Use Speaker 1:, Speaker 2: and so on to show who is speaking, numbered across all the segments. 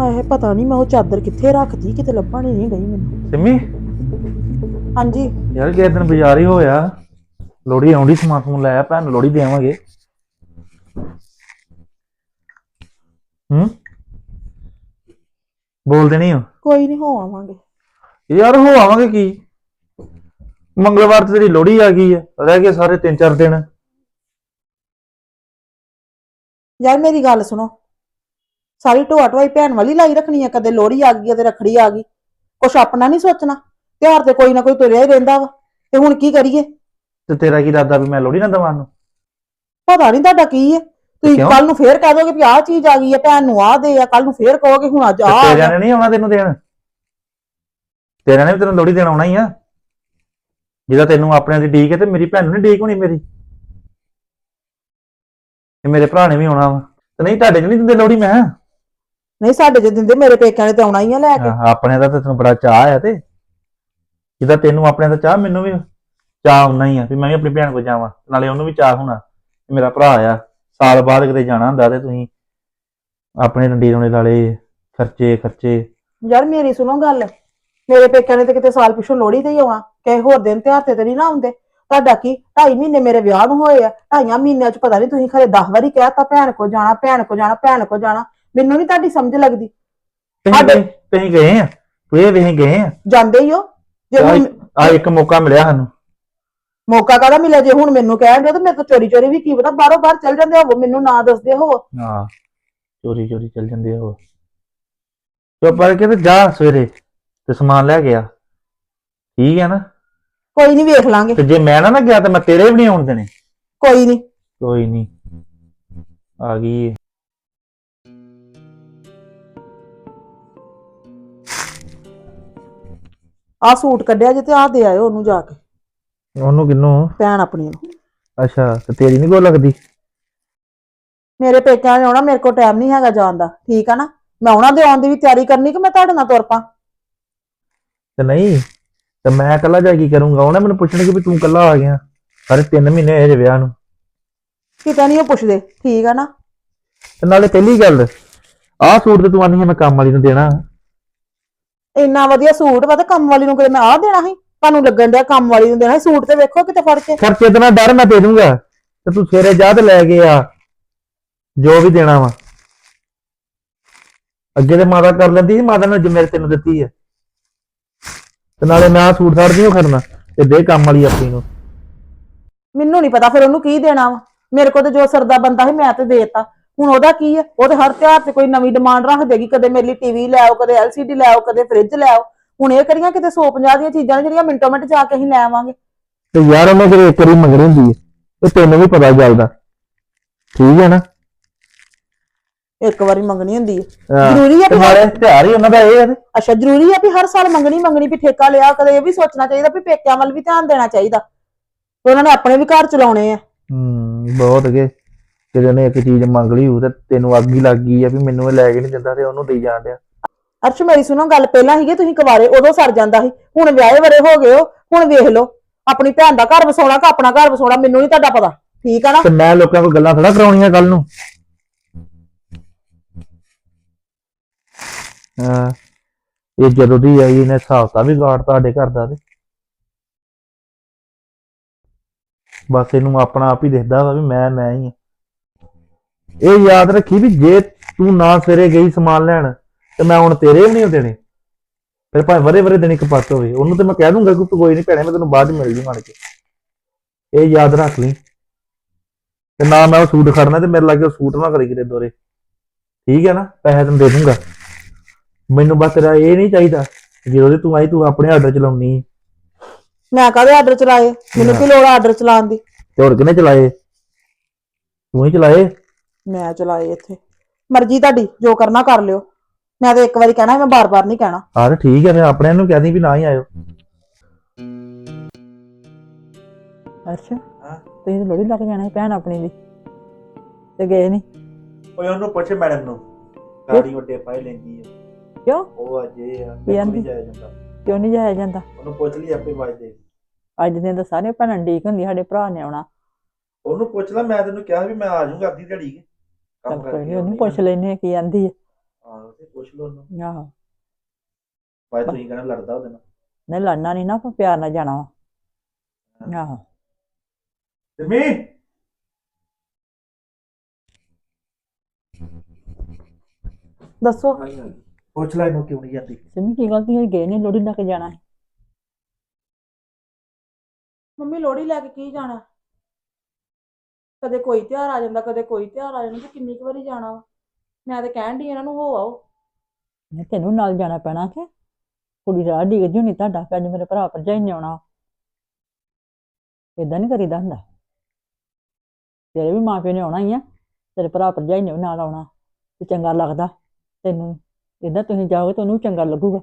Speaker 1: ਹਾਏ ਪਤਾ ਨਹੀਂ ਮੈਂ ਉਹ ਚਾਦਰ ਕਿੱਥੇ ਰੱਖਦੀ ਕਿਤੇ ਲੱਭਣ ਹੀ ਨਹੀਂ ਗਈ ਮੈਨੂੰ।
Speaker 2: ਸਿੰਮੀ?
Speaker 1: ਹਾਂਜੀ।
Speaker 2: ਯਾਰ ਕਿਸੇ ਦਿਨ ਬਾਜ਼ਾਰ ਹੀ ਹੋਇਆ ਲੋੜੀ ਆਉਂਦੀ ਸਮਾਨ ਸਮੂਨ ਲੈ ਆ ਭੈਣ ਨੂੰ ਲੋੜੀ ਦੇਵਾਂਗੇ। ਹੂੰ? ਬੋਲਦੇ ਨਹੀਂ ਹੋ
Speaker 1: ਕੋਈ ਨਹੀਂ ਹੋ ਆਵਾਂਗੇ।
Speaker 2: ਯਾਰ ਹੋ ਆਵਾਂਗੇ ਕੀ? ਮੰਗਲਵਾਰ ਤੇ ਤੇਰੀ ਲੋੜੀ ਆ ਗਈ ਹੈ ਰਹਿ ਗਏ ਸਾਰੇ 3-4 ਦਿਨ।
Speaker 1: ਯਾਰ ਮੇਰੀ ਗੱਲ ਸੁਣੋ ਸਾਰੀ ਢੋਆ ਢੋਆਈ ਭੈਣ ਵਾਲੀ ਲਾਈ ਰੱਖਣੀ ਆ ਕਦੇ ਲੋਹੜੀ ਆ ਗਈ ਕਦੇ ਰੱਖੜੀ ਆ ਗਈ। ਕੁਛ ਆਪਣਾ ਨਹੀਂ ਸੋਚਣਾ ਤਿਉਹਾਰ ਤੇ ਕੋਈ ਨਾ ਕੋਈ ਤੁਰਿਆ ਹੀ ਰਹਿੰਦਾ ਵਾ। ਤੇ ਹੁਣ ਕੀ ਕਰੀਏ?
Speaker 2: ਤੇ ਤੇਰਾ ਕੀ ਇਰਾਦਾ ਵੀ ਮੈਂ ਲੋੜੀ ਨਾ ਦਵਾਂ ਨੂੰ
Speaker 1: ਪਤਾ ਨਹੀਂ ਤੁਹਾਡਾ ਕੀ ਹੈ ਤੁਸੀਂ
Speaker 2: ਕਿਉਂ?
Speaker 1: ਕੱਲ ਨੂੰ ਫੇਰ ਕਹਿ ਦੋਗੇ ਵੀ ਆਹ ਚੀਜ਼ ਆ ਗਈ ਹੈ ਭੈਣ ਨੂੰ ਆਹ ਦੇ ਆ ਕੱਲ ਨੂੰ ਫੇਰ ਕਹੋਗੇ ਹੁਣ ਅੱਜ
Speaker 2: ਤੇ
Speaker 1: ਆਹ ਆ
Speaker 2: ਤੇਰਿਆਂ। ਨੇ ਨਹੀਂ ਆਉਣਾ ਤੈਨੂੰ ਦੇਣ? ਤੇਰਿਆਂ ਨੇ ਵੀ ਤੈਨੂੰ ਲੋੜੀ ਦੇਣ ਆਉਣਾ ਹੀ ਆ। ਜਿਹਦਾ ਤੈਨੂੰ ਆਪਣਿਆਂ ਦੀ ਡੀਕ ਹੈ ਤੇ ਮੇਰੀ ਭੈਣ ਨੂੰ ਨਹੀਂ ਡੀਕ ਹੋਣੀ ਮੇਰੀ। ਤੇ ਮੇਰੇ ਭਰਾ ਨੇ ਵੀ ਆਉਣਾ ਵਾ। ਤੇ ਨਹੀਂ ਤੁਹਾਡੇ ਚ ਨਹੀਂ ਦਿੰਦੇ ਲੋੜੀ ਮੈਂ।
Speaker 1: ਨਹੀਂ ਸਾਡੇ ਜੇ ਦਿੰਦੇ ਮੇਰੇ ਪੇਕਿਆਂ ਨੇ ਤੇ ਆਉਣਾ ਹੀ ਆ ਲੈ ਕੇ।
Speaker 2: ਹਾਂ, ਆਪਣੇ ਦਾ ਤਾਂ ਤੈਨੂੰ ਬੜਾ ਚਾਹ ਆ ਤੇ। ਜਿਹਦਾ ਤੈਨੂੰ ਆਪਣੇ ਦਾ ਚਾਹ ਮੈਨੂੰ ਵੀ। ਚਾਹ ਆਉਣਾ ਹੀ ਆ ਵੀ ਮੈਂ ਵੀ ਆਪਣੀ ਭੈਣ ਕੋਲ ਜਾਵਾਂ ਨਾਲੇ ਉਹਨੂੰ ਵੀ ਚਾਹ ਹੋਣਾ ਕਿ ਮੇਰਾ ਭਰਾ ਆ। ਸਾਲ ਬਾਅਦ ਕਿਤੇ ਜਾਣਾ ਹੁੰਦਾ ਤੇ ਤੁਸੀਂ ਆਪਣੇ ਰੰਡੀ ਰੋਣੇ ਲਾਲੇ ਖਰਚੇ ਖਰਚੇ।
Speaker 1: ਯਾਰ ਮੇਰੀ ਸੁਣੋ ਗੱਲ। ਮੇਰੇ ਪੇਕਿਆਂ ਨੇ ਤੇ ਕਿਤੇ ਸਾਲ ਪਿਛੋਂ ਲੋਹੜੀ ਤੇ ਹੀ ਆਉਣਾ। ਕਿਸੇ ਹੋਰ ਦਿਨ ਤਿਉਹਾਰ ਤੇ ਤੇ ਨਹੀਂ ਨਾ ਆਉਂਦੇ। ਤੁਹਾਡਾ ਕੀ? 2.5 ਮਹੀਨੇ ਮੇਰੇ ਵਿਆਹ ਨੂੰ ਹੋਏ ਆ। ਢਾਈਆਂ ਮਹੀਨਿਆਂ ਚ ਪਤਾ ਨਹੀਂ ਤੁਸੀਂ ਖਰੇ 10 ਵਾਰੀ ਕਹਿਤਾ ਭੈਣ ਕੋ ਜਾਣਾ ਭੈਣ ਕੋ ਜਾਣਾ ਭੈਣ ਕੋ ਜਾਣਾ। ਮੈਨੂੰ ਨਹੀਂ ਤੁਹਾਡੀ ਸਮਝ ਲੱਗਦੀ। ਸਾਡੇ-
Speaker 2: ਗਏ- ਆ? ਵੇ ਵੇ ਗਏ ਆ?
Speaker 1: ਜਾਂਦੇ ਹੀ ਹੋ। ਜੇ ਹੁਣ
Speaker 2: ਆ ਇੱਕ ਮੌਕਾ ਮਿਲਿਆ ਸਾਨੂੰ।
Speaker 1: ਮੌਕਾ ਕਾਹਦਾ ਮਿਲਿਆ? ਜੇ ਹੁਣ ਮੈਨੂੰ ਕਹਿਣ ਦਿਓ ਤੇ ਮੇਰੇ ਤੋਂ ਚੋਰੀ ਚੋਰੀ ਵੀ ਕੀ ਪਤਾ? ਬਾਹਰੋਂ ਬਾਹਰ ਚੱਲ ਜਾਂਦੇ ਹੋਵੋ ਮੈਨੂੰ ਨਾ ਦੱਸਦੇ ਹੋ
Speaker 2: ਹਾਂ। ਚੋਰੀ ਚੋਰੀ ਚੱਲ ਜਾਂਦੇ ਹੋ ਚੁੱਪ ਕਰਕੇ ਤੇ ਜਾ ਸਵੇਰੇ ਤੇ ਸਮਾਨ ਲੈ ਗਿਆ ਠੀਕ ਹੈ ਨਾ?
Speaker 1: ਕੋਈ ਨਹੀਂ ਵੇਖ ਲਾਂਗੇ।
Speaker 2: ਤੇ ਜੇ ਮੈਂ ਨਾ ਨਾ ਗਿਆ ਤਾਂ ਮੈਂ ਤੇਰੇ ਵੀ ਨਹੀਂ ਆਉਣ ਦੇਣੇ।
Speaker 1: ਕੋਈ ਨਹੀਂ
Speaker 2: ਕੋਈ ਨਹੀਂ ਆ ਗਈ ਏ।
Speaker 1: ਆਹ ਸੂਟ ਕੱਢਿਆ ਜੇ ਤੇ ਆਹ ਦੇ ਆਇਓ ਉਹਨੂੰ ਜਾ ਕੇ।
Speaker 2: ਉਹਨੂੰ ਕਿੰਨੂੰ
Speaker 1: ਭੈਣ ਆਪਣੀ ਨੂੰ।
Speaker 2: ਅੱਛਾ ਤੇ ਤੇਰੀ ਨਹੀਂ ਕੋ ਲੱਗਦੀ?
Speaker 1: ਮੇਰੇ ਪੇਕਿਆਂ ਨੇ ਆਉਣਾ ਮੇਰੇ ਕੋਲ ਟਾਈਮ ਨਹੀਂ ਹੈਗਾ ਜਾਣ ਦਾ। ਠੀਕ ਆ ਨਾ? ਮੈਂ ਉਹਨਾਂ ਦੇ ਆਉਣ ਦੀ ਵੀ ਤਿਆਰੀ ਕਰਨੀ ਕਿ ਮੈਂ ਤੁਹਾਡੇ ਨਾਲ ਤੁਰ ਪਾਂ?
Speaker 2: ਤੇ ਨਹੀਂ ਤੇ ਮੈਂ ਇਕੱਲਾ ਜਾ ਕੇ ਕੀ ਕਰੂੰਗਾ। ਉਹਨੇ ਮੈਨੂੰ ਪੁੱਛਣਗੇ ਵੀ ਤੂੰ ਇਕੱਲਾ ਆ ਗਿਆ। ਸਾਰੇ 3 ਮਹੀਨੇ ਹੋਏ ਜੇ ਵਿਆਹ ਨੂੰ।
Speaker 1: ਕਿਤੇ ਨਹੀਂ ਉਹ ਪੁੱਛਦੇ। ਠੀਕ ਆ ਨਾ?
Speaker 2: ਤੇ ਨਾਲੇ ਪਹਿਲੀ ਗੱਲ ਆਹ ਸੂਟ ਤੇ ਤੂੰ ਆਨੀ ਮੈਂ ਕੰਮ ਵਾਲੀ ਨੂੰ ਦੇਣਾ।
Speaker 1: ਇੰਨਾ ਵਧੀਆ ਸੂਟ ਵਾ ਤੇ ਕੰਮ ਵਾਲੀ ਨੂੰ ਕਦੇ ਮੈਂ ਆਹ ਦੇਣਾ ਸੀ? ਤੁਹਾਨੂੰ ਲੱਗਣ ਡਿਆ ਕੰਮ ਵਾਲੀ ਨੂੰ ਦੇਣਾ ਸੀ ਸੂਟ ਤੇ ਵੇਖੋ ਕਿਤੇ ਫੜ ਕੇ।
Speaker 2: ਖਰਚੇ ਦਾ ਨਾ ਡਰ ਮੈਂ ਦੇ ਦੂੰਗਾ। ਤੇ ਤੂੰ ਸਵੇਰੇ ਜਾ ਤੇ ਲੈ ਕੇ ਆ। ਜੋ ਵੀ ਦੇਣਾ ਵਾ। ਅੱਗੇ ਤੇ ਮਾਤਾ ਕਰ ਲੈਂਦੀ ਸੀ ਮਾਤਾ ਨੇ ਜਿੰਮੇਵਾਰੀ ਤੈਨੂੰ ਦਿੱਤੀ ਹੈ ਤੇ ਨਾਲੇ ਮੈਂ ਆਹ ਸੂਟ ਸਾੜ ਨਹੀਂ ਖੜਨਾ ਤੇ ਦੇ ਕੰਮ ਵਾਲੀ ਆਪਣੀ ਨੂੰ।
Speaker 1: ਮੈਨੂੰ ਨਹੀਂ ਪਤਾ ਫਿਰ ਉਹਨੂੰ ਕੀ ਦੇਣਾ ਵਾ। ਮੇਰੇ ਕੋਲ ਤੇ ਜੋ ਸਰਦਾ ਬੰਦਾ ਸੀ ਮੈਂ ਤੇ ਦੇਤਾ। ਹੁਣ ਉਹਦਾ ਕੀ ਹੈ ਉਹ ਤੇ ਹਰ ਤਿਉਹਾਰ ਤੇ ਕੋਈ ਨਵੀਂ ਡਿਮਾਂਡ ਰੱਖ ਦੇਗੀ ਕਦੇ ਮੇਰੇ ਲਈ ਟੀਵੀ ਲੈ ਆਓ ਕਦੇ ਐਲਸੀਡੀ ਲੈ ਆਓ ਕਦੇ ਫ੍ਰਿਜ ਲੈ ਆਓ। ਹੁਣ ਇਹ ਕਰੀਆਂ ਕਿਤੇ 150 ਦੀਆਂ ਚੀਜ਼ਾਂ ਨੇ ਜਿਹੜੀਆਂ ਮਿੰਟੋ ਮਿੰਟ ਜਾ ਕੇ ਅਸੀਂ ਲੈ ਆਵਾਂਗੇ।
Speaker 2: ਤੇ ਯਾਰ ਉਹਨੇ ਫਿਰ ਇੱਕ ਵਾਰੀ ਮੰਗਣੀ ਹੁੰਦੀ ਹੈ ਤੇ ਤੈਨੂੰ ਵੀ ਪਤਾ ਚੱਲਦਾ। ਠੀਕ ਹੈ ਨਾ?
Speaker 1: ਇੱਕ ਵਾਰੀ ਮੰਗਣੀ ਹੁੰਦੀ ਹੈ। ਜ਼ਰੂਰੀ ਹੈ ਵੀ
Speaker 2: ਨਾਲੇ ਤਿਉਹਾਰ ਹੀ ਉਹਨਾਂ ਦਾ ਇਹ ਹੈ ਤੇ
Speaker 1: ਅੱਛਾ ਜ਼ਰੂਰੀ ਹੈ ਵੀ ਹਰ ਸਾਲ ਮੰਗਣੀ ਮੰਗਣੀ ਵੀ ਠੇਕਾ ਲਿਆ ਕਦੇ ਇਹ ਵੀ ਸੋਚਣਾ ਚਾਹੀਦਾ ਵੀ ਪੇਕਿਆਂ ਵੱਲ ਵੀ ਧਿਆਨ ਦੇਣਾ ਚਾਹੀਦਾ। ਤੇ ਉਹਨਾਂ ਨੇ ਆਪਣੇ ਵੀ ਘਰ ਚਲਾਉਣੇ ਆ।
Speaker 2: ਹੂੰ ਬਹੁਤ ਅਗੇ। ਜਦੋਂ ਨੇ ਇੱਕ ਚੀਜ਼ ਮੰਗ ਲਈ ਉਹ ਤੇ ਤੈਨੂੰ ਅੱਗ ਹੀ ਲੱਗ ਗਈ ਆ ਵੀ ਮੈਨੂੰ ਇਹ ਲੈ ਕੇ ਨਹੀਂ ਦਿੰਦਾ ਤੇ ਉਹਨੂੰ ਦੇਈ ਜਾਣ ਡਿਆ
Speaker 1: ਅਰਸ਼ ਮੇਰੀ ਸੁਣੋ ਗੱਲ ਪਹਿਲਾਂ ਸੀਗੀ ਤੁਸੀਂ ਕੁਵਾਰੇ ਉਦੋਂ ਸਰ ਜਾਂਦਾ ਸੀ। ਹੁਣ ਵਿਆਹੇ ਵਰੇ ਹੋ ਗਏ ਹੋ ਹੁਣ ਵੇਖ ਲਓ। ਆਪਣੀ ਭੈਣ ਦਾ ਘਰ ਵਸਾਉਣਾ ਕਿ ਆਪਣਾ ਘਰ ਵਸਾਉਣਾ ਮੈਨੂੰ ਨਹੀਂ ਤੁਹਾਡਾ ਪਤਾ। ਠੀਕ ਆ ਨਾ?
Speaker 2: ਤੇ ਮੈਂ ਲੋਕਾਂ ਕੋਲ ਗੱਲਾਂ ਥੋੜਾ ਕਰਾਉਣੀਆਂ ਕੱਲ ਨੂੰ। ਹਾਂ ਇਹ ਜਦੋਂ ਦੀ ਆਈ ਇਹਨੇ ਹਿਸਾਬ ਤਾਂ ਵੀ ਗਾੜ ਤੁਹਾਡੇ ਘਰ ਦਾ ਤੇ। ਬਸ ਇਹਨੂੰ ਆਪਣਾ ਆਪ ਹੀ ਦਿਖਦਾ ਵਾ ਵੀ ਮੈਂ ਮੈਂ ਹੀ ਆ। ਇਹ ਯਾਦ ਰੱਖੀ ਵੀ ਜੇ ਤੂੰ ਨਾ ਸਵੇਰੇ ਗਈ ਸਮਾਨ ਲੈਣ ਤੇ ਮੈਂ ਹੁਣ ਤੇਰੇ ਵੀ ਨਹੀਂ ਦੇਣੇ। ਫਿਰ ਭਾਵੇਂ ਵਰੇ ਵਰੇ ਦਿਨ ਇੱਕ ਪਾਸ ਹੋਵੇ ਉਹਨੂੰ ਤੇ ਮੈਂ ਕਹਿ ਦੂੰਗਾ ਕਿ ਤੂੰ ਕੋਈ ਨਹੀਂ ਭੈਣੇ ਮੈਂ ਤੈਨੂੰ ਬਾਅਦ ਮਿਲ ਜੂ ਮਣ ਕੇ ਇਹ ਯਾਦ ਰੱਖ ਲਈ। ਤੇ ਨਾ ਮੈਂ ਉਹ ਸੂਟ ਖੜਨਾ ਤੇ ਮੇਰੇ ਲਾਗੇ ਉਹ ਸੂਟ ਨਾ ਕਰੀ ਕਿਤੇ ਦੋਰੇ। ਠੀਕ ਹੈ ਨਾ? ਪੈਸੇ ਤੈਨੂੰ ਦੇ ਦੂੰਗਾ। ਮੈਨੂੰ ਬਸ ਤੇਰਾ ਇਹ ਨਹੀਂ ਚਾਹੀਦਾ ਕਿ ਜਦੋਂ ਤੂੰ ਆਈ ਤੂੰ ਆਪਣੇ ਆਰਡਰ ਚਲਾਉਣੀ
Speaker 1: ਮੈਂ ਕਾਹਦੇ ਆਰਡਰ ਚਲਾਏ? ਮੈਨੂੰ ਕੀ ਲੋੜ ਆਰਡਰ ਚਲਾਉਣ ਦੀ?
Speaker 2: ਤੇ ਹੋਰ ਕਿਹਨੇ ਚਲਾਏ? ਤੂੰ ਹੀ ਚਲਾਏ?
Speaker 1: ਮੈਂ ਚਲਾਏ ਇੱਥੇ। ਮਰਜ਼ੀ ਤੁਹਾਡੀ ਜੋ ਕਰਨਾ ਕਰ ਲਿਓ। ਮੈਂ ਤਾਂ ਇੱਕ ਵਾਰੀ ਕਹਿਣਾ ਮੈਂ ਬਾਰ-ਬਾਰ ਨਹੀਂ ਕਹਿਣਾ।
Speaker 2: ਆਹ ਠੀਕ ਹੈ ਫਿਰ ਆਪਣੇ ਨੂੰ ਕਹਿ ਦੀ ਵੀ ਨਾ ਹੀ ਆਇਓ।
Speaker 1: ਅੱਛਾ। ਤੁਸੀਂ ਤਾਂ ਲੋੜੀ ਲੱਗ ਜਾਣਾ ਸੀ ਭੈਣ ਆਪਣੀ ਦੀ। ਤੇ ਗਏ ਨਹੀਂ।
Speaker 2: ਓਏ ਉਹਨੂੰ ਪੁੱਛ ਮੈਡਮ ਨੂੰ। ਗਾੜੀ ਵੱਡੇ ਪਾਈ ਲੈਂਦੀ ਹੈ
Speaker 1: ਕਿਉਂ?
Speaker 2: ਉਹ ਅੱਜ ਇਹ ਆ
Speaker 1: ਕੀ ਆਂਦੀ?
Speaker 2: ਜਾਇਆ ਜਾਂਦਾ।
Speaker 1: ਕਿਉਂ ਨਹੀਂ ਜਾਇਆ ਜਾਂਦਾ?
Speaker 2: ਉਹਨੂੰ ਪੁੱਛ ਲਈ ਆਪੇ ਵਾਜ ਦੇ
Speaker 1: ਅੱਜ ਦਿਨ ਤਾਂ ਸਾਰੇ ਭੈਣਾਂ ਡੀਕ ਹੁੰਦੀ ਸਾਡੇ ਭਰਾ ਨੇ ਆਉਣਾ।
Speaker 2: ਉਹਨੂੰ ਪੁੱਛ ਲੈ ਮੈਂ ਤੈਨੂੰ ਕਿਹਾ ਵੀ ਮੈਂ ਆ ਜਾਊਂਗਾ ਅੱਧੀ ਦਿਹਾੜੀ। ਕੇ
Speaker 1: ਚੱਲ ਕੋਈ ਨਹੀਂ ਉਹਨੂੰ ਪੁੱਛ ਲੈਨੇ ਕੀ ਆਂਦੀ ਹੈ
Speaker 2: ਹਾਂ ਵਾਸਤੇ ਪੁੱਛ ਲਓ ਉਹਨੂੰ
Speaker 3: ਆਹੋ
Speaker 2: ਭਾਈ ਤੁਸੀਂ ਕਹਿੰਦੇ ਲੜਦਾ ਉਹਦੇ ਨਾਲ
Speaker 3: ਨਹੀਂ ਲੜਨਾ ਨਹੀਂ ਨਾ ਆਪਾਂ ਪਿਆਰ ਨਾਲ ਜਾਣਾ ਵਾ ਆਹੋ
Speaker 2: ਸਿਮੀ
Speaker 1: ਦੱਸੋ
Speaker 2: ਪੁੱਛ ਲੈ ਇਹਨੂੰ ਕਿਉਂ ਨਹੀਂ ਜਾਂਦੀ
Speaker 3: ਸਿਮੀ ਕੀ ਗਲਤੀ ਹੋਈ ਗਏ ਨਹੀਂ ਲੋੜੀ ਲੈ ਕੇ ਜਾਣਾ ਸੀ।
Speaker 1: ਮੰਮੀ ਲੋੜੀ ਲੈ ਕੇ ਕੀ ਜਾਣਾ ਕਦੇ ਕੋਈ ਤਿਉਹਾਰ ਆ ਜਾਂਦਾ ਕਦੇ ਕੋਈ ਤਿਉਹਾਰ ਆ ਜਾਂਦਾ ਤੇ ਕਿੰਨੀ ਕੁ ਵਾਰੀ ਜਾਣਾ ਵਾ? ਮੈਂ ਤਾਂ ਕਹਿਣ ਦੀ ਇਹਨਾਂ ਨੂੰ ਹੋ ਆਓ।
Speaker 3: ਨਹੀਂ ਤੈਨੂੰ ਨਾਲ ਜਾਣਾ ਪੈਣਾ ਕਿ? ਕੁੜੀ ਰਾਹ ਡਿੱਗਦੀ ਹੋਣੀ ਤੁਹਾਡਾ ਕਿ ਅੱਜ ਮੇਰੇ ਭਰਾ ਭਰਜਾਈ ਨੇ ਆਉਣਾ ਇਦਾਂ ਨਹੀਂ ਕਰੀਦਾ ਹੁੰਦਾ। ਤੇਰੇ ਵੀ ਮਾਂ ਪਿਓ ਨੇ ਆਉਣਾ ਹੀ ਆ ਤੇਰੇ ਭਰਾ ਭਰਜਾਈ ਨੇ ਵੀ ਨਾਲ ਆਉਣਾ। ਤੇ ਚੰਗਾ ਲੱਗਦਾ ਤੈਨੂੰ। ਇਦਾਂ ਤੁਸੀਂ ਜਾਓਗੇ ਤਾਂ ਉਹਨੂੰ ਵੀ ਚੰਗਾ ਲੱਗੂਗਾ।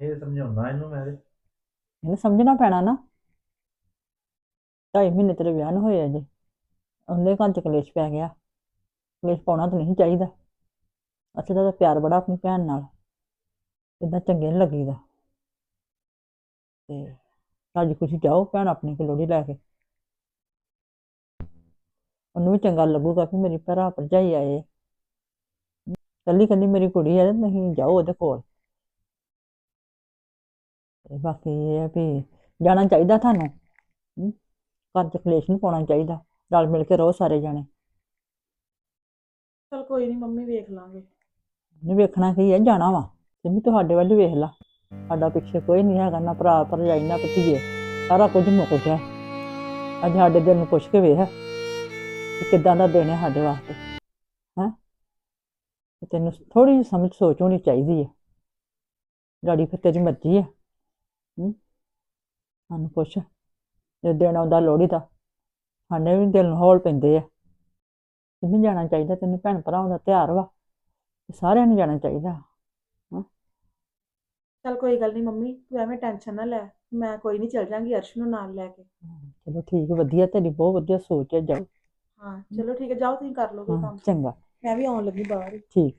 Speaker 2: ਇਹ ਸਮਝਾਉਣਾ ਇਹਨੂੰ ਮੈਂ।
Speaker 3: ਇਹਨੂੰ ਸਮਝਣਾ ਪੈਣਾ ਨਾ। ਢਾਈ ਮਹੀਨੇ ਤੇਰੇ ਵਿਆਹ ਨੂੰ ਹੋਏ ਅਜੇ। ਉਹਨੇ ਘਰ ਚ ਕਲੇਸ਼ ਪੈ ਗਿਆ। ਕਲੇਸ਼ ਪਾਉਣਾ ਤਾਂ ਨਹੀਂ ਚਾਹੀਦਾ। ਅੱਛਾ ਤਾਂ ਪਿਆਰ ਬੜਾ ਆਪਣੀ ਭੈਣ ਨਾਲ। ਇਦਾਂ ਚੰਗੇ ਨਹੀਂ ਲੱਗੀਦਾ। ਤੇ ਅੱਜ ਖੁਸ਼ੀ ਜਾਓ ਭੈਣ ਆਪਣੀ ਕੋਲ ਲੋੜੀ ਲੈ ਕੇ। ਉਹਨੂੰ ਵੀ ਚੰਗਾ ਲੱਗੂਗਾ ਕਿ ਮੇਰੀ ਭਰਾ ਭਰਜਾਈ ਆਏ। ਕੱਲੀ ਕੱਲੀ ਮੇਰੀ ਕੁੜੀ ਹੈ ਨਹੀਂ ਜਾਓ ਉਹਦੇ ਕੋਲ। ਤੇ ਬਾਕੀ ਇਹ ਹੈ ਵੀ ਜਾਣਾ ਚਾਹੀਦਾ ਤੁਹਾਨੂੰ। ਘਰ ਚ ਕਲੇਸ਼ ਨਹੀਂ ਪਾਉਣਾ ਚਾਹੀਦਾ ਰਲ ਮਿਲ ਕੇ ਰਹੋ ਸਾਰੇ ਜਾਣੇ।
Speaker 1: ਚਲ ਕੋਈ ਨਹੀਂ ਮੰਮੀ ਵੇਖ ਲਾਂਗੇ।
Speaker 3: ਨਹੀਂ ਵੇਖਣਾ ਕੀ ਹੈ ਜਾਣਾ ਵਾ। ਸਿਮੀ ਤੁਹਾਡੇ ਵੱਲ ਵੇਖ ਲਾ। ਸਾਡਾ ਪਿੱਛੇ ਕੋਈ ਨਹੀਂ ਹੈਗਾ ਨਾ ਭਰਾ ਭਰਜਾਈ ਨਾ ਭਤੀਜੇ। ਸਾਰਾ ਕੁਝ ਮੁੱਕ ਗਿਆ। ਅੱਜ ਸਾਡੇ ਦਿਲ ਨੂੰ ਪੁੱਛ ਕੇ ਵੇਖ ਕਿ ਕਿੱਦਾਂ ਦਾ ਦਿਨ ਹੈ ਸਾਡੇ ਵਾਸਤੇ। ਹੈਂ? ਤੈਨੂੰ ਥੋੜੀ ਜਿਹੀ ਸਮਝ ਸੋਚ ਹੋਣੀ ਚਾਹੀਦੀ ਹੈ। ਗਾੜੀ ਫਿਰ ਤੇਰੀ ਮਰਜ਼ੀ ਹੈ। ਹੂੰ? ਸਾਨੂੰ ਪੁੱਛ। ਜੇ ਦਿਨ ਆਉਂਦਾ ਲੋਹੜੀ ਦਾ ਸਾਡੇ ਵੀ ਦਿਲ ਨੂੰ ਹੌਲ ਪੈਂਦੇ ਆ। ਤੈਨੂੰ ਜਾਣਾ ਚਾਹੀਦਾ ਤੈਨੂੰ ਭੈਣ ਭਰਾਵਾਂ ਦਾ ਤਿਉਹਾਰ ਵਾ ਸਾਰਿਆਂ ਨੂੰ ਜਾਣਾ ਚਾਹੀਦਾ
Speaker 1: ਚਲ ਕੋਈ ਗੱਲ ਨਹੀਂ ਮੰਮੀ ਤੂੰ ਐਵੇਂ ਟੈਨਸ਼ਨ ਨਾ ਲੈ ਮੈਂ ਕੋਈ ਨਹੀਂ ਚਲ ਜਾਂਗੀ ਅਰਸ਼ ਨੂੰ ਨਾਲ ਲੈ ਕੇ।
Speaker 3: ਚਲੋ ਠੀਕ ਵਧੀਆ ਤੇਰੀ ਬਹੁਤ ਵਧੀਆ ਸੋਚ ਹੈ ਜਾਓ।
Speaker 1: ਹਾਂ ਚਲੋ ਠੀਕ ਹੈ ਜਾਓ ਤੁਸੀਂ ਕਰ ਲਓ ਕੋਈ ਕੰਮ।
Speaker 3: ਚੰਗਾ।
Speaker 1: ਮੈਂ ਵੀ ਆਉਣ ਲੱਗੀ ਬਾਹਰ।
Speaker 3: ਠੀਕ।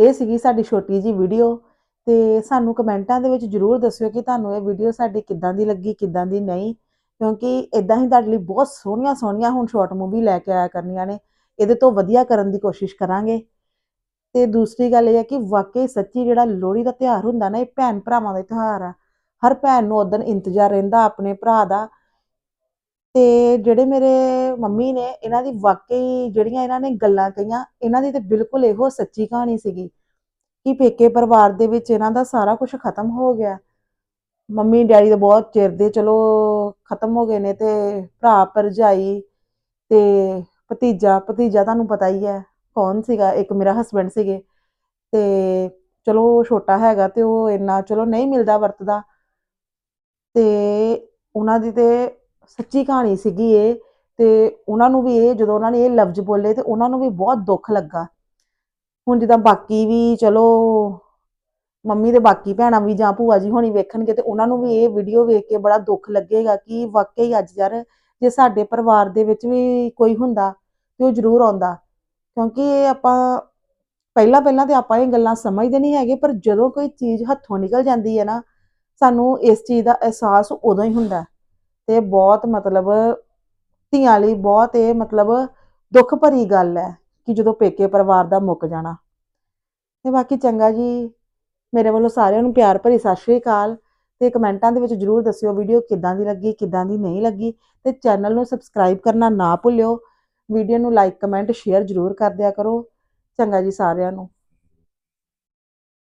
Speaker 1: ਇਹ ਸੀਗੀ ਸਾਡੀ ਛੋਟੀ ਜੀ ਵੀਡੀਓ ਤੇ ਸਾਨੂੰ ਕਮੈਂਟਾਂ ਦੇ ਵਿੱਚ ਜਰੂਰ ਦੱਸਿਓ ਕਿ ਤੁਹਾਨੂੰ ਇਹ ਵੀਡੀਓ ਸਾਡੀ ਕਿੱਦਾਂ ਦੀ ਲੱਗੀ, ਕਿੱਦਾਂ ਦੀ ਨਹੀਂ, ਕਿਉਂਕਿ ਇਦਾਂ ਹੀ ਤੁਹਾਡੇ ਲਈ ਬਹੁਤ ਸੋਹਣੀਆਂ ਸੋਹਣੀਆਂ ਹੁਣ ਸ਼ਾਰਟ ਮੂਵੀ ਲੈ ਕੇ ਆਇਆ ਕਰਨੀਆਂ ਨੇ, ਇਹਦੇ ਤੋਂ ਵਧੀਆ ਕਰਨ ਦੀ ਕੋਸ਼ਿਸ਼ ਕਰਾਂਗੇ। ਤੇ ਦੂਸਰੀ ਗੱਲ ਇਹ ਹੈ ਕਿ ਵਾਕਈ ਸੱਚੀ ਜਿਹੜਾ ਲੋਹੜੀ ਦਾ ਤਿਉਹਾਰ ਹੁੰਦਾ ਨਾ, ਇਹ ਭੈਣ ਭਰਾਵਾਂ ਦਾ ਤਿਉਹਾਰ ਆ। ਹਰ ਭੈਣ ਨੂੰ ਉਦੋਂ ਇੰਤਜ਼ਾਰ ਰਹਿੰਦਾ ਆਪਣੇ ਭਰਾ ਦਾ ਤੇ ਜਿਹੜੇ ਮੇਰੇ ਮੰਮੀ ਨੇ, ਇਹਨਾਂ ਦੀ ਵਾਕਈ ਜਿਹੜੀਆਂ ਇਹਨਾਂ ਨੇ ਗੱਲਾਂ ਕਹੀਆਂ, ਇਹਨਾਂ ਦੀ ਤੇ ਬਿਲਕੁਲ ਇਹੋ ਸੱਚੀ ਕਹਾਣੀ ਸੀਗੀ ਕਿ ਪੇਕੇ ਪਰਿਵਾਰ ਦੇ ਵਿੱਚ ਇਹਨਾਂ ਦਾ ਸਾਰਾ ਕੁਝ ਖਤਮ ਹੋ ਗਿਆ। ਮੰਮੀ ਡੈਡੀ ਦੇ ਬਹੁਤ ਚਿਰ ਦੇ ਚਲੋ ਖਤਮ ਹੋ ਗਏ ਨੇ ਤੇ ਭਰਾ ਭਰਜਾਈ ਤੇ ਭਤੀਜਾ ਭਤੀਜਾ ਤੁਹਾਨੂੰ ਪਤਾ ਹੀ ਹੈ ਕੌਣ ਸੀਗਾ? ਇੱਕ ਮੇਰਾ ਹਸਬੰਡ ਸੀਗੇ ਤੇ ਚਲੋ ਛੋਟਾ ਹੈਗਾ ਤੇ ਉਹ ਇੰਨਾ ਚਲੋ ਨਹੀਂ ਮਿਲਦਾ ਵਰਤਦਾ ਤੇ ਉਹਨਾਂ ਦੀ ਤੇ ਸੱਚੀ ਕਹਾਣੀ ਸੀਗੀ ਇਹ ਤੇ ਉਹਨਾਂ ਨੂੰ ਵੀ ਇਹ ਜਦੋਂ ਉਹਨਾਂ ਨੇ ਇਹ ਲਫ਼ਜ਼ ਬੋਲੇ ਤੇ ਉਹਨਾਂ ਨੂੰ ਵੀ ਬਹੁਤ ਦੁੱਖ ਲੱਗਾ। ਹੁਣ ਜਿੱਦਾਂ ਬਾਕੀ ਵੀ ਚਲੋ ਮੰਮੀ ਦੇ ਬਾਕੀ ਭੈਣਾਂ ਵੀ ਜਾਂ ਭੂਆ ਜੀ ਹੋਣੀ ਵੇਖਣਗੇ ਤੇ ਉਹਨਾਂ ਨੂੰ ਵੀ ਇਹ ਵੀਡੀਓ ਵੇਖ ਕੇ ਬੜਾ ਦੁੱਖ ਲੱਗੇਗਾ ਕਿ ਵਾਕਈ ਅੱਜ ਯਾਰ ਜੇ ਸਾਡੇ ਪਰਿਵਾਰ ਦੇ ਵਿੱਚ ਵੀ ਕੋਈ ਹੁੰਦਾ ਤੇ ਉਹ ਜ਼ਰੂਰ ਆਉਂਦਾ। ਕਿਉਂਕਿ ਇਹ ਆਪਾਂ ਪਹਿਲਾਂ ਪਹਿਲਾਂ ਤੇ ਆਪਾਂ ਇਹ ਗੱਲਾਂ ਸਮਝਦੇ ਨਹੀਂ ਹੈਗੇ ਪਰ ਜਦੋਂ ਕੋਈ ਚੀਜ਼ ਹੱਥੋਂ ਨਿਕਲ ਜਾਂਦੀ ਹੈ ਨਾ, ਸਾਨੂੰ ਇਸ ਚੀਜ਼ ਦਾ ਅਹਿਸਾਸ ਉਦੋਂ ਹੀ ਹੁੰਦਾ। ਤੇ ਬਹੁਤ ਮਤਲਬ ਧੀਆਂ ਲਈ ਬਹੁਤ ਇਹ ਮਤਲਬ ਦੁੱਖ ਭਰੀ ਗੱਲ ਹੈ ਕਿ ਜਦੋਂ ਪੇਕੇ ਪਰਿਵਾਰ ਦਾ ਮੁੱਕ ਜਾਣਾ। ਤੇ ਬਾਕੀ ਚੰਗਾ ਜੀ, ਮੇਰੇ ਵੱਲੋਂ ਸਾਰਿਆਂ ਨੂੰ ਪਿਆਰ ਭਰੀ ਸਤਿ ਸ਼੍ਰੀ ਅਕਾਲ। ਤੇ ਕਮੈਂਟਾਂ ਦੇ ਵਿੱਚ ਜਰੂਰ ਦੱਸਿਓ ਵੀਡੀਓ ਕਿੱਦਾਂ ਦੀ ਲੱਗੀ, ਕਿੱਦਾਂ ਦੀ ਨਹੀਂ ਲੱਗੀ। ਤੇ ਚੈਨਲ ਨੂੰ ਸਬਸਕ੍ਰਾਈਬ ਕਰਨਾ ਨਾ ਭੁੱਲਿਓ। ਵੀਡੀਓ ਨੂੰ ਲਾਈਕ, ਕਮੈਂਟ, ਸ਼ੇਅਰ ਜਰੂਰ ਕਰ ਦਿਆ ਕਰੋ। ਚੰਗਾ ਜੀ ਸਾਰਿਆਂ ਨੂੰ।